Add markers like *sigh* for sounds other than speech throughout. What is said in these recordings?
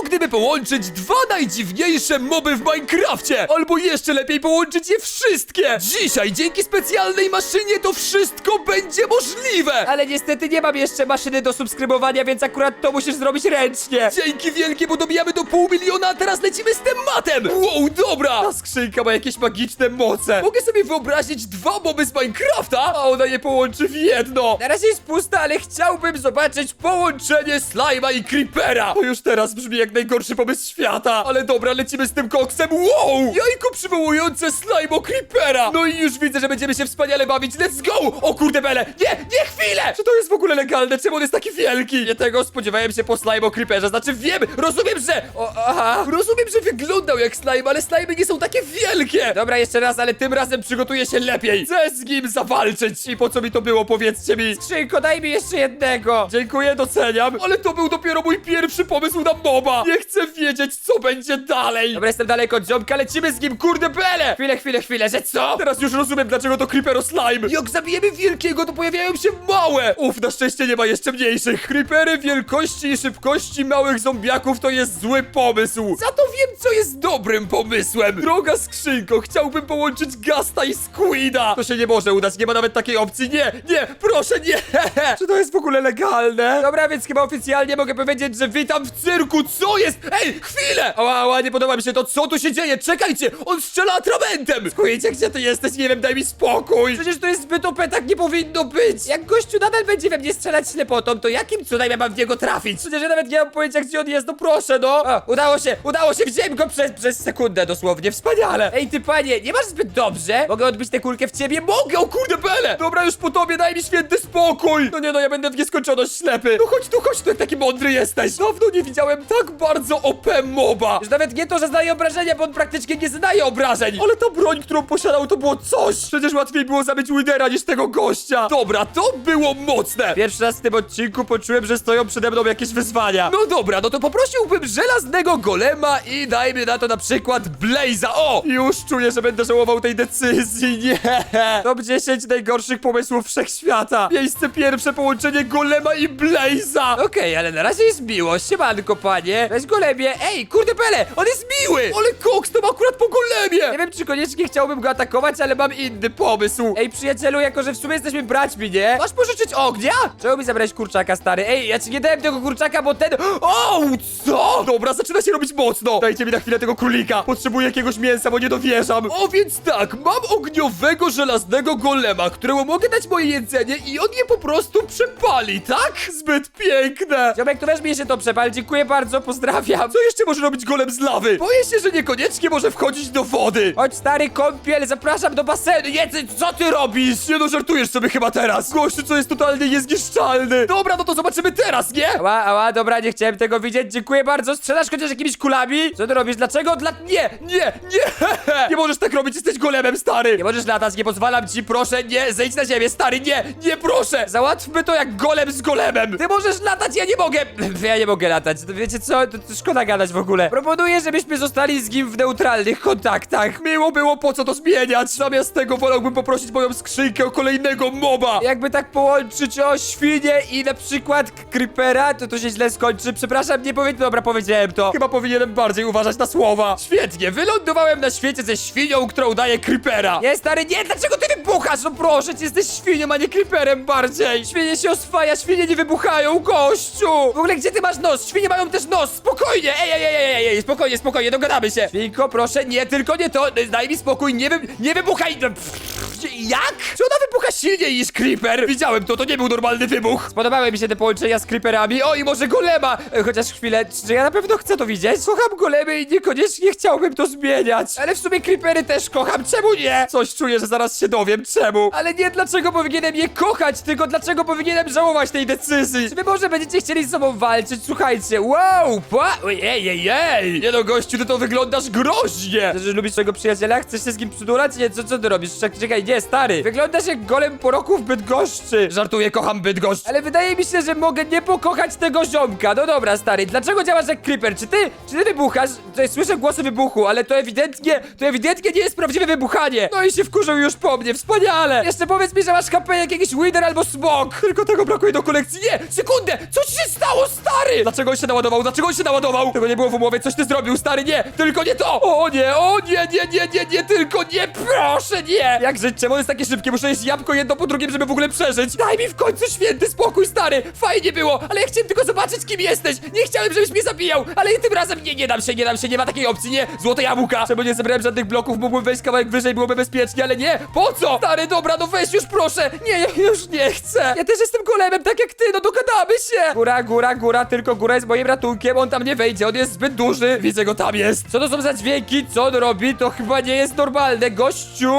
Co gdyby połączyć dwa najdziwniejsze moby w Minecrafcie? Albo jeszcze lepiej połączyć je wszystkie! Dzisiaj dzięki specjalnej maszynie to wszystko będzie możliwe! Ale niestety nie mam jeszcze maszyny do subskrybowania, więc akurat to musisz zrobić ręcznie. Dzięki wielkie, bo dobijamy do pół miliona, a teraz lecimy z tematem! Wow, dobra! Ta skrzynka ma jakieś magiczne moce. Mogę sobie wyobrazić dwa moby z Minecrafta, a ona je połączy w jedno. Na razie jest pusta, ale chciałbym zobaczyć Połączenie Slime'a i Creepera! To już teraz brzmi jak najgorszy pomysł świata. Ale dobra, lecimy z tym koksem. Wow! Jajko przywołujące Slime'o Creepera! No i już widzę, że będziemy się wspaniale bawić. Let's go! O kurde bele! Nie, nie chwilę! Czy to jest w ogóle legalne? Czemu on jest taki wielki? Nie tego spodziewałem się po Slime'o Creeperze. Znaczy wiem, rozumiem, że... O, aha, rozumiem, że wyglądał jak slime, ale slimy nie są takie wielkie! Dobra, jeszcze raz, ale tym razem Przygotuję się lepiej! Chcę z nim zawalczyć! I po co mi to było, powiedzcie mi? skrzynko, daj mi jeszcze jednego. Dziękuję, doceniam, ale to był dopiero mój pierwszy pomysł na moba! Nie chcę wiedzieć, co będzie dalej! Dobra, jestem daleko od ziomka, lecimy z nim, kurde bele! Chwilę, chwilę, chwilę, że co? Teraz już rozumiem, dlaczego to Creepero Slime! Jak zabijemy wielkiego, to pojawiają się małe! Uf, na szczęście nie ma jeszcze mniejszych! Creepery wielkości i szybkości małych zombiaków to jest zły pomysł! Za to wiem, co jest dobrym pomysłem! Droga skrzynko, chciałbym połączyć Gasta i Squida! To się nie może udać, nie ma nawet takiej opcji, nie, nie, proszę, nie! *laughs* Czy to jest w ogóle legalne? Dobra, więc chyba oficjalnie mogę powiedzieć, że witam w cyrku, co jest? Ej, chwilę! Ała, ała, nie podoba mi się to, co tu się dzieje? Czekajcie, on strzela atramentem! Skujecie, gdzie ty jesteś? Nie wiem, daj mi spokój! Przecież to jest zbyt OP, tak nie powinno być! Jak gościu nadal będzie we mnie strzelać ślepotą, to jakim cudem ja mam w niego trafić? Przecież ja nawet nie mam pojęcia, gdzie on jest, no proszę, no! A, udało się, udało się, widziałem go przez, przez sekundę dosłownie, wspaniale! Ej, ty panie, nie masz zbyt dobrze? Mogę odbić tę kulkę w ciebie? Mogę! O kurde, Bele! Dobra, już po tobie, daj mi święty spokój! No nie, no ja będę w nieskończoność ślepy! No chodź tu, chodź tu, jak taki mądry jesteś! Dawno nie widziałem tak bardzo OP moba! Już nawet nie to, że zdaje obrażenia, bo on praktycznie nie zadaje obrażeń! Ale ta broń, którą posiadał, to było coś! Przecież łatwiej było zabić Widera niż tego gościa! Dobra, to było mocne! Pierwszy raz w tym odcinku poczułem, że stoją przede mną jakieś wyzwania. No dobra, no to poprosiłbym żelaznego golema i dajmy na to na przykład Blaze'a. O! Już czuję, że będę żałował tej decyzji. Nie! Top 10 najgorszych pomysłów wszechświata. Miejsce pierwsze, połączenie golema i Blaze'a. Okej, ale na razie jest miło, siemanko panie. Weź golemie, ej, kurde pele, on jest miły! Ale koks to ma akurat po Nie golemie. wiem, czy koniecznie chciałbym go atakować, ale mam inny pomysł. Ej, przyjacielu, jako że w sumie jesteśmy braćmi, nie? Masz pożyczyć ognia? Czemu mi zabrać kurczaka, stary? Ej, ja ci nie dałem tego kurczaka, bo ten... O, co? Dobra, zaczyna się robić mocno. Dajcie mi na chwilę tego królika. Potrzebuję jakiegoś mięsa, bo nie dowierzam. O, więc tak, mam ogniowego, żelaznego golema, któremu mogę dać moje jedzenie i on je po prostu przepali, tak? Zbyt piękne. Ziomek, to weź mi się to przepal, dziękuję bardzo, pozdrawiam. Co jeszcze może robić golem z lawy? Boję się, że niekoniecznie może wchodzić do wody. Chodź, stary, kąpiel, zapraszam do basenu. Jedz, co ty robisz? Nie no, żartujesz sobie chyba teraz. Gościu, co jest totalnie niezniszczalny. Dobra, no to zobaczymy teraz, nie? Ała, ała, dobra, nie chciałem tego widzieć, dziękuję bardzo. Strzelasz chociaż jakimiś kulami? Co ty robisz? Dlaczego? Dla... Nie, nie, nie! *laughs* Nie możesz tak robić, jesteś golemem, stary! Nie możesz latać, nie pozwalam ci, Proszę, nie, zejdź na ziemię, stary, nie, nie, proszę! Załatwmy to jak golem z golemem! Ty możesz latać, ja nie mogę! *laughs* Ja nie mogę latać. To wiecie co? To, to szkoda gadać w ogóle. Proponuję, żebyśmy zostali z nim w neutralnych kontaktach. Miło było, po co to zmieniać? Zamiast tego wolałbym poprosić moją skrzynkę o kolejnego moba! Jakby tak połączyć o świnie i na przykład creepera, to to się źle skończy. Przepraszam, nie powiedziałem. Dobra, powiedziałem to. Chyba powinienem bardziej uważać na słowa. Świetnie, wylądowałem na świecie ze świnią, która udaje creepera. Nie, stary, nie! Dlaczego ty wybuchasz? No proszę, ty jesteś świnią, a nie creeperem bardziej! Świnie się oswaja, świnie nie wybuchają, gościu! W ogóle gdzie ty masz nos? Świnie mają też nos! Spokojnie! Ej, ej, ej, ej, ej, spokojnie, spokojnie, dogadamy się! Świnko, proszę, nie, tylko nie to! Daj mi spokój, nie, wy, nie wybuchaj! No, Jak? Czy ona wybucha silniej niż creeper? Widziałem to, to nie był normalny wybuch. Spodobały mi się te połączenia z creeperami. O, i może golema! E, Chociaż chwilę, czy ja na pewno chcę to widzieć? Kocham golemy i niekoniecznie chciałbym to zmieniać. Ale w sumie creepery też kocham, czemu nie? Coś czuję, że zaraz się dowiem, czemu. Ale nie dlaczego powinienem je kochać, tylko dlaczego powinienem żałować tej decyzji. Czy wy może będziecie chcieli z sobą walczyć? Słuchajcie, wow, pa, ej, ej, ej, ej. Nie no, gościu, ty to wyglądasz groźnie. Że lubisz swojego przyjaciela? Chcesz się z nim przydulać? Nie, co, co ty robisz? Czek- Czekaj, nie, stary. Wyglądasz jak golem po roku w Bydgoszczy. Żartuję, kocham Bydgoszcz. Ale wydaje mi się, że mogę nie pokochać tego ziomka. No dobra, stary, dlaczego działasz jak creeper? Czy ty, czy ty wybuchasz? Tutaj słyszę głosy wybuchu, ale to ewidentnie, to ewidentnie nie jest prawdziwe wybuchanie. No i się wkurzył już po mnie, wspaniale. Jeszcze powiedz mi, że masz HP jak jakiś Wither albo Smok. Tylko tego brakuje do kolekcji. Nie, sekundę! Co ci się stało, stary? Dlaczego on się naładował? Dlaczego on się naładował? Tego nie było w umowie, coś ty zrobił, stary, nie! Tylko nie to! O nie, o nie, nie, nie, nie, nie, tylko nie, proszę, nie! Jak żyć? Czemu on jest takie szybkie? Muszę jeść jabłko jedno po drugim, żeby w ogóle przeżyć. Daj mi w końcu święty spokój, stary! Fajnie było, ale ja chciałem tylko zobaczyć, kim jesteś! Nie chciałem, żebyś mnie zabijał, ale tym razem nie, nie dam się, nie dam się, nie ma takiej opcji, nie! Złote jabłka! Czemu nie zebrałem żadnych bloków, mógłbym wejść kawałek wyżej, byłoby bezpiecznie, ale nie! Po co? Stary, dobra, no weź już proszę! Nie, ja już nie chcę! Ja też jestem golemem, tak jak ty, no dogadamy się! Góra, góra, góra, tylko góra jest moim ratunkiem, on tam nie wejdzie, on jest zbyt duży. Widzę go, tam jest! Co to są za dźwięki? Co on robi? To chyba nie jest normalne, gościu!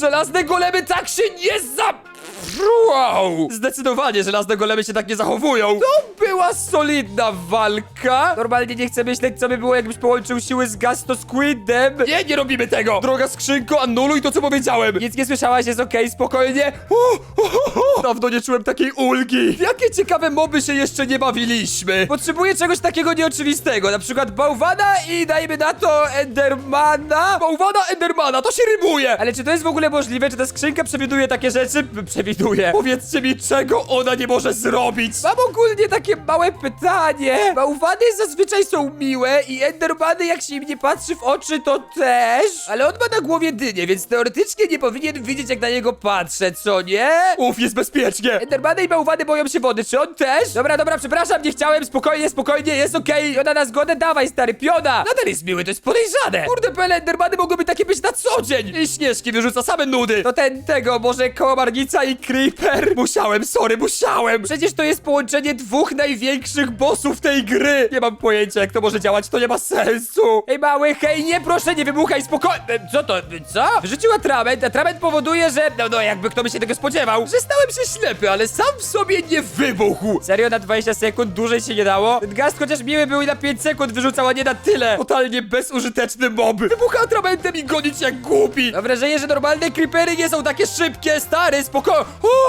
Żelazne golemy tak się nie za... Wow! Zdecydowanie żelazne golemy się tak nie zachowują! To była solidna walka. Normalnie nie chcę myśleć, co by było, jakbyś połączył siły z Gasto Squidem. Nie, nie robimy tego! Droga skrzynko, anuluj to, co powiedziałem! Nic nie słyszałaś, jest okej, spokojnie. O, o, o, o. Dawno nie czułem takiej ulgi! Jakie ciekawe moby się jeszcze nie bawiliśmy! Potrzebuję czegoś takiego nieoczywistego, na przykład bałwana i dajmy na to Endermana. Bałwana Endermana, to się rymuje! Ale czy to jest w ogóle możliwe? Czy ta skrzynka przewiduje takie rzeczy? Przewiduje. Powiedzcie mi, czego ona nie może zrobić! Mam ogólnie takie małe pytanie. Bałwany zazwyczaj są miłe i Endermany jak się im nie patrzy w oczy to też. Ale on ma na głowie dynię, więc teoretycznie nie powinien widzieć jak na niego patrzę, co nie? Uf, jest bezpiecznie! Endermany i bałwany boją się wody, czy on też? Dobra, dobra, przepraszam, nie chciałem, spokojnie, spokojnie, jest okej. Piona na zgodę, dawaj stary, piona. Nadal jest miły, to jest podejrzane! Kurde, pele, Endermany mogłyby takie być na co dzień. I śnieżki wyrzuca same nudy! To ten, tego, może kołamarnica i creeper. Musiałem, sorry, musiałem! Przecież to jest połączenie dwóch największych bossów tej gry! Nie mam pojęcia, jak to może działać, to nie ma sensu! Ej, mały, hej, nie, proszę, nie wybuchaj, spokojnie. Co to, co? Wyrzucił atrament, atrament powoduje, że, no, no, jakby kto by się tego spodziewał. Że stałem się ślepy, ale sam w sobie nie wybuchł! Serio, na 20 sekund dłużej się nie dało? Ten gaz chociaż miły był i na 5 sekund wyrzucał, a nie na tyle. Totalnie bezużyteczny mob! Wybucha atramentem i gonić jak głupi! Dobra, że że normalne creepery nie są takie szybkie, stary,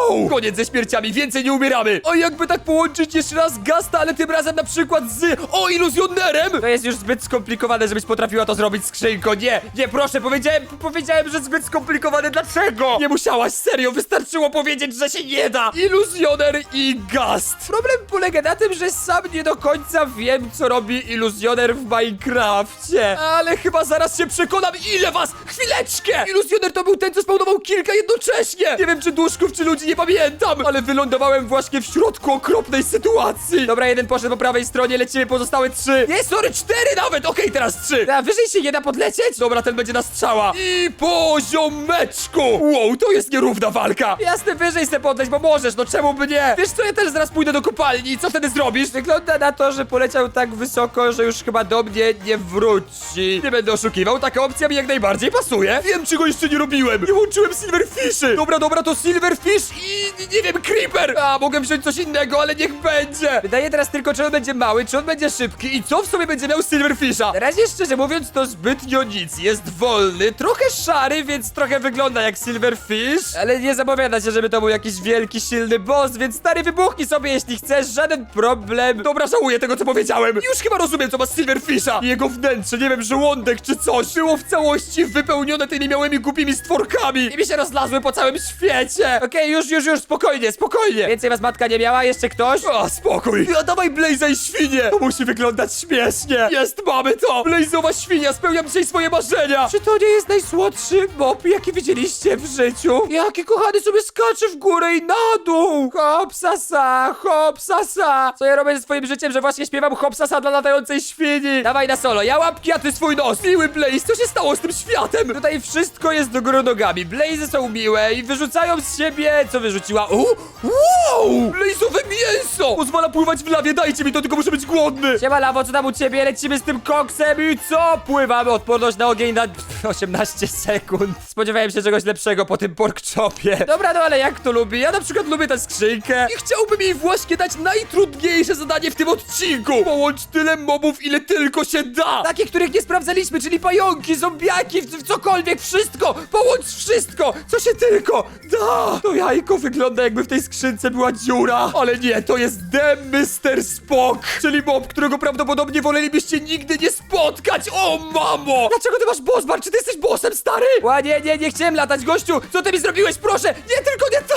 Uuu, koniec ze śmierciami, więcej nie umieramy! A jakby tak połączyć jeszcze raz Gasta, ale tym razem na przykład z, o, iluzjonerem! To jest już zbyt skomplikowane, żebyś potrafiła to zrobić, skrzynko. Nie, nie, proszę, powiedziałem, powiedziałem, że zbyt skomplikowane. Dlaczego? Nie musiałaś, serio, wystarczyło powiedzieć, że się nie da! Iluzjoner i Gast! Problem polega na tym, że sam nie do końca wiem, co robi iluzjoner w Minecrafcie. Ale chyba zaraz się przekonam, ile was! Chwileczkę! Iluzjoner to był ten, co spawnował kilka jednocześnie! Nie wiem, czy duszków, czy ludzi, nie pamiętam! Ale wylądowałem właśnie w środku okropnej sytuacji! Dobra, jeden poszedł po prawej stronie, lecimy pozostałe trzy. Nie, sorry, cztery nawet! Okej, teraz trzy! A wyżej się nie da podlecieć? Dobra, ten będzie na strzała! I poziomeczku! Wow, to jest nierówna walka! Jasne, wyżej se podleć, bo możesz, no czemu by nie? Wiesz co, ja też zaraz pójdę do kopalni i co wtedy zrobisz? Wygląda na to, że poleciał tak wysoko, że już chyba do mnie nie wróci. Nie będę oszukiwał, taka opcja mi jak najbardziej pasuje. Wiem, czego jeszcze nie robiłem. Nie łączyłem Silverfishy. Dobra, dobra, to Silverfish i nie wiem, Creeper. A, mogę wziąć coś innego, ale niech będzie. Wydaje teraz tylko, czy on będzie mały, czy on będzie szybki. I co w sobie będzie miał Silverfisha? Na razie, szczerze mówiąc, to zbytnio nic. Jest wolny, trochę szary, więc trochę wygląda jak Silverfish. Ale nie zapowiada się, żeby to był jakiś wielki, silny boss, więc stary wybuchnij sobie, jeśli chcesz, żaden problem. Dobra, żałuję tego, co powiedziałem. Już chyba rozumiem, co ma Silverfisha. Jego wnętrze, nie wiem, żołądek czy coś, było w całości wypełnione tymi małymi głupimi stworkami. I mi się rozlazły po całym świecie. Okej, już, już, już, spokojnie, spokojnie. Więcej was matka nie miała, jeszcze ktoś? A, spokój! Ja dawaj Blaze'a i świnię! To musi wyglądać śmiesznie! Jest, mamy to! Blaze'owa świnia, spełniam dzisiaj swoje marzenia! Czy to nie jest najsłodszy mob, jaki widzieliście w życiu? Jaki kochany sobie skacze w górę i na dół! Hop sasa, hop sasa! Co ja robię ze swoim życiem, że właśnie śpiewam hop sasa dla latającej świni? Dawaj na solo, ja łapki, a ty swój nos! Miły Blaze, co się stało z tym światem? Tutaj wszystko jest do góry nogami. Blazy są miłe i wyrzucają z siebie ciebie. Co wyrzuciła? U, wow! Lejsowe mięso! Pozwala pływać w lawie, dajcie mi to, tylko muszę być głodny! Siema Lawo, co tam u ciebie? Lecimy z tym koksem i co? Pływamy odporność na ogień na 18 sekund. Spodziewałem się czegoś lepszego po tym porkchopie. Dobra, no ale jak to lubi? Ja na przykład lubię tę skrzynkę. I chciałbym jej właśnie dać najtrudniejsze zadanie w tym odcinku! Połącz tyle mobów, ile tylko się da! Takie, których nie sprawdzaliśmy, czyli pająki, zombiaki, w, w cokolwiek, wszystko! Połącz wszystko, co się tylko da! To jajko wygląda jakby w tej skrzynce była dziura, ale nie, to jest The Mr. Spock, czyli mob, którego prawdopodobnie wolelibyście nigdy nie spotkać. O mamo! Dlaczego ty masz boss bar? Czy ty jesteś bossem, stary? Ła, nie, nie, nie chciałem latać, gościu! Co ty mi zrobiłeś, proszę? Nie, tylko nie to!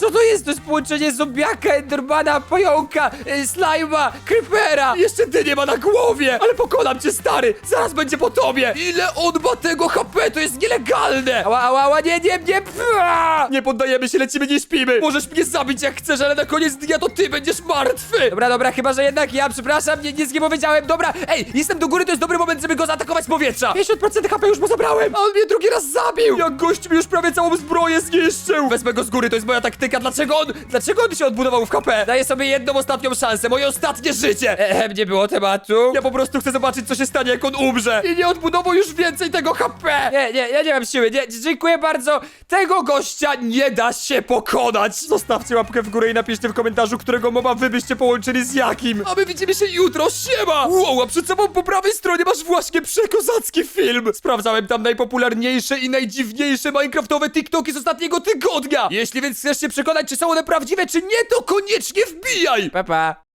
Co to jest? To jest połączenie zombiaka, endermana, pająka, y, slajma, creepera! Jeszcze ty nie ma na głowie, ale pokonam cię, stary, zaraz będzie po tobie. Ile on ma tego HP, to jest nielegalne. Ała, ała, ała, nie, nie, nie! pfa! Nie poddajemy się, lecimy, nie śpimy. Możesz mnie zabić jak chcesz, ale na koniec dnia to ty będziesz martwy. Dobra, dobra, chyba, że jednak ja, przepraszam, nie, nic nie powiedziałem, dobra, ej, jestem do góry, to jest dobry moment, żeby go zaatakować z powietrza! 50% HP już mu zabrałem! A on mnie drugi raz zabił! Jak gość mi już prawie całą zbroję zniszczył! Wezmę go z góry, to jest moja taktyka. Dlaczego on, dlaczego on się odbudował w HP? Daję sobie jedną ostatnią szansę, moje ostatnie życie! Ehem, nie było tematu. Ja po prostu chcę zobaczyć, co się stanie, jak on umrze. I nie odbudował już więcej tego HP! Nie, nie, ja nie mam siły, nie, dziękuję bardzo. Tego gościa Nie da się pokonać! Zostawcie łapkę w górę i napiszcie w komentarzu, którego moba wy byście połączyli z jakim. A my widzimy się jutro, siema! Wow, a przed sobą po prawej stronie masz właśnie przekozacki film! Sprawdzałem tam najpopularniejsze i najdziwniejsze minecraftowe TikToki z ostatniego tygodnia! Jeśli więc chcesz się przekonać, czy są one prawdziwe, czy nie, to koniecznie wbijaj! Pa, pa.